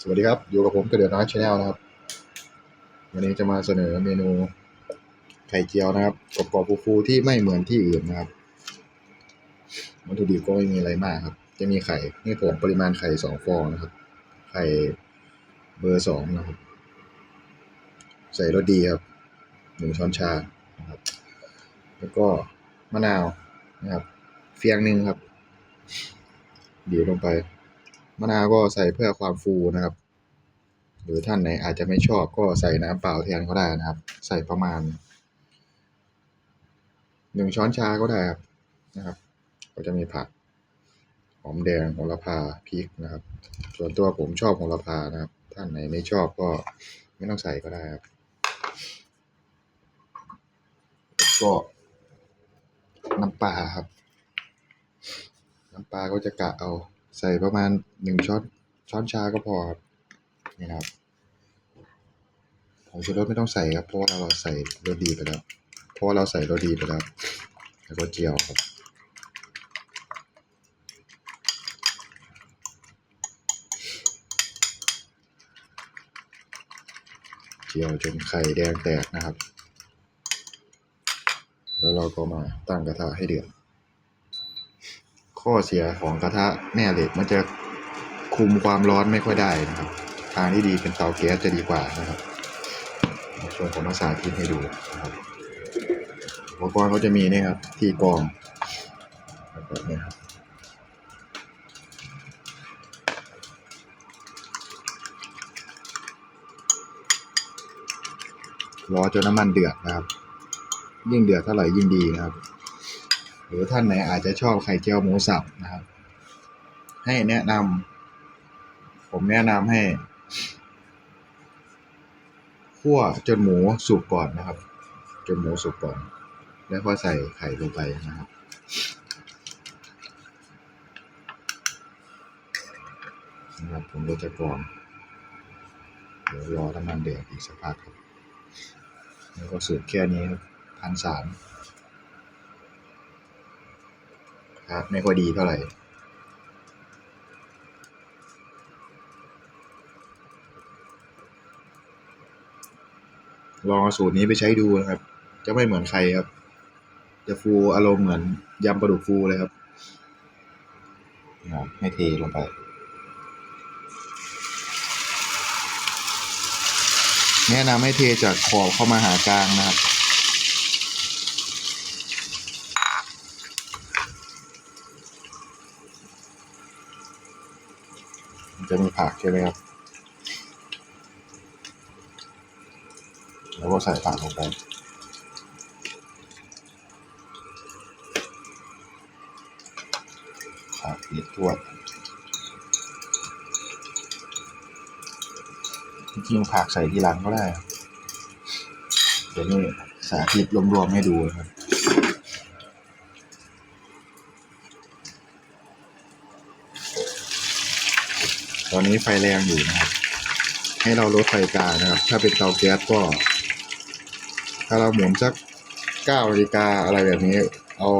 สวัสดีครับ อยู่กับผมกระเดือดน้อยชาแนลนะครับ วันนี้จะมาเสนอเมนูไข่เจียวนะครับกรอบๆฟูๆที่ไม่เหมือนที่อื่นนะครับวัตถุดิบก็ไม่มีอะไรมากครับ จะมีไข่นี่ผมปริมาณไข่สองฟองนะครับ ไข่เบอร์สองนะครับ ใส่รสดีครับหนึ่งช้อนชานะครับ แล้วก็มะนาวนะครับ เฟียงหนึ่งครับบีบลงไป มะนาวก็ใส่เพื่อความฟูนะครับ หรือท่านไหนอาจจะไม่ชอบก็ใส่น้ำเปล่าแทนก็ได้นะครับ ใส่ประมาณหนึ่งช้อนชาก็ได้ครับนะครับ ก็จะมีผักหอมแดงโหระพาพริกนะครับ ส่วนตัวผมชอบโหระพานะครับ ท่านไหนไม่ชอบก็ไม่ต้องใส่ก็ได้ครับแล้วก็น้ำปลาครับ น้ำปลาก็จะกะเอา ใส่ประมาณหนึ่งช้อนช้อนชาก็พอครับนี่นะครับผงชูรสไม่ต้องใส่ครับ เพราะว่าเราใส่รสดีไปแล้ว เพราะว่าเราใส่รสดีไปแล้ว แล้วก็เจียวครับ เจียวจนไข่แดงแตกนะครับ แล้วเราก็มาตั้งกระทะให้เดือด ข้อเสียของกระทะแม่เหล็กมันจะคุมความร้อนไม่ค่อยได้นะครับ ทางที่ดีเป็นเตาแก๊สจะดีกว่านะครับส่วนผมมาสาธิตให้ดูนะครับอุปกรณ์เขาจะมีนี่ครับ ที่กรองแล้วก็นี่ครับรอจนน้ำมันเดือดนะครับ ยิ่งเดือดเท่าไหร่ยิ่งดีนะครับ หรือท่านไหนอาจจะชอบไข่เจียวหมูสับนะครับ ให้แนะนำผมแนะนำให้คั่วจนหมูสุกก่อนนะครับ จนหมูสุกก่อน แล้วก็ใส่ไข่ลงไปนะครับนะครับผมก็จะกรองเดี๋ยวรอน้ำมันเดือดอีกสักพักครับแล้วก็สูตรแค่นี้ครับพันสาม ครับไม่ค่อยดีเท่าไหร่ลองสูตรนี้ไปใช้ดูนะครับ จะไม่เหมือนใครครับ จะฟูอารมณ์เหมือนยำปลาดุกฟูเลยครับนะครับให้เทลงไป แนะนำให้เทจากขอบเข้ามาหากลางนะครับ จะมีผักใช่ไหมครับ แล้วก็ใส่ผักลงไปผักเล็ดทั่วจริงผักใส่ทีหลังก็ได้เดี๋ยวนี้สาธิตรวมๆให้ดูนะครับ ตอนนี้ไฟแรงอยู่นะครับ ให้เราลดไฟกลางนะครับ ถ้าเป็นเตาแก๊สก็ ถ้าเราหมุนสักเก้านาฬิกาอะไรแบบนี้ เอา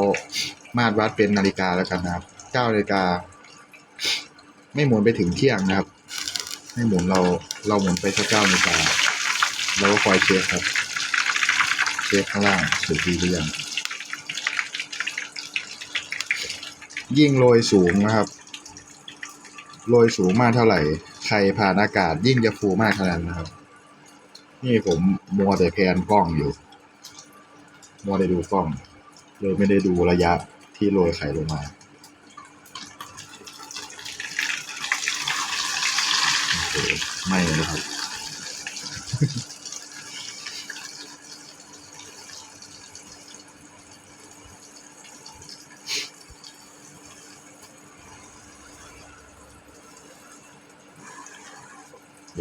มาตรวัดเป็นนาฬิกาแล้วกันนะครับเก้านาฬิกา ไม่หมุนไปถึงเที่ยงนะครับ ไม่หมุนเราเราหมุนไปสักเก้านาฬิกาเราก็คอยเช็คครับ เช็คข้างล่างสุดดีหรือยังยิ่งโรยสูงนะครับ โรยสูงมากเท่าไหร่ไข่ผ่านอากาศยิ่งจะฟูมากเท่านั้นนะครับ นี่ผมมัวแต่แพนกล้องอยู่ มัวแต่ดูกล้อง เลยไม่ได้ดูระยะที่โรยไข่ลงมา ไม่นะครับ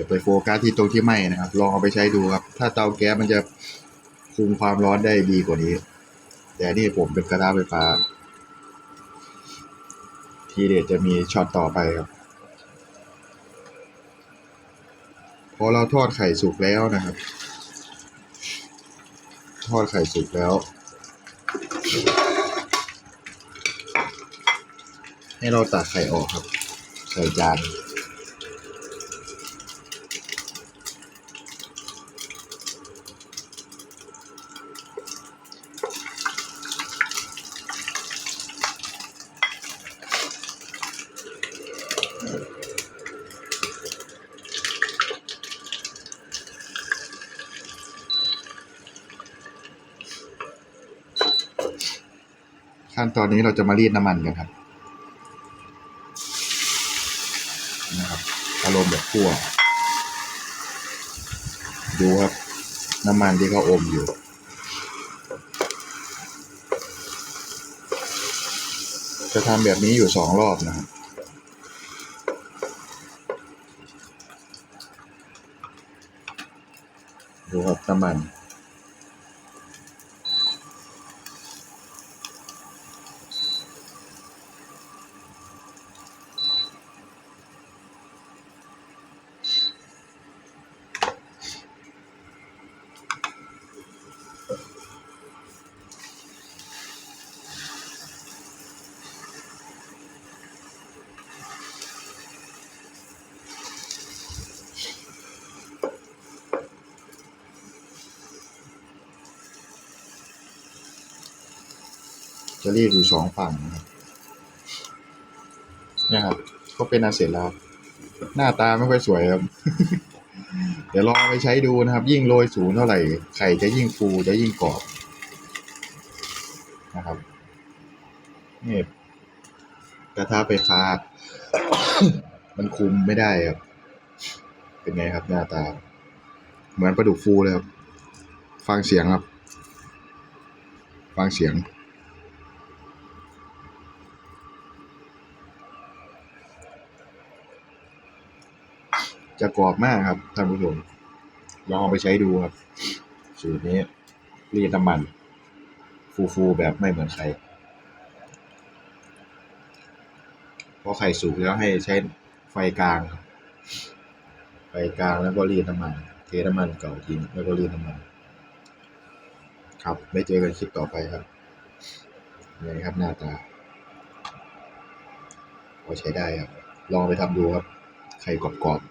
ไปโฟกัสที่ตรงที่ไหม้นะครับ ลองเอาไปใช้ดูครับ ถ้าเตาแก๊สมันจะคุมความร้อนได้ดีกว่านี้ แต่นี่ผมเป็นกระทะไฟฟ้า ทีเด็ดจะมีช็อตต่อไปครับ พอเราทอดไข่สุกแล้วนะครับ ทอดไข่สุกแล้ว ให้เราตักไข่ออกครับ ใส่จาน ขั้นตอนนี้เราจะมารีดน้ำมันกันครับนะครับอารมณ์แบบคั่วดูครับน้ำมันที่เขาอมอยู่จะทำแบบนี้อยู่สองรอบนะครับ ดูครับน้ำมัน จะรีดอยู่สองฝั่งนะครับเนี่ยครับก็เป็นอันเสร็จแล้ว หน้าตาไม่ค่อยสวยครับ เดี๋ยวลองไปใช้ดูนะครับ ยิ่งโรยสูงเท่าไหร่ไข่จะยิ่งฟูจะยิ่งกรอบนะครับนี่กระทะไฟฟ้า มันคุมไม่ได้ครับ เป็นไงครับหน้าตา เหมือนปลาดุกฟูเลยครับ ฟังเสียงครับ ฟังเสียง จะกรอบมากครับท่านผู้ชมลองเอาไปใช้ดูครับ สูตรนี้รีดน้ำมัน ฟูๆแบบไม่เหมือนใครพอไข่สุกแล้วให้ใช้ไฟกลางครับไฟกลางแล้วก็รีดน้ำมัน เทน้ำมันเก่าทิ้งแล้วก็รีดน้ำมัน ครับไม่เจอกันคลิปต่อไปครับนี่ครับหน้าตาพอใช้ได้ครับ ลองไปทำดูครับ ไข่กรอบๆ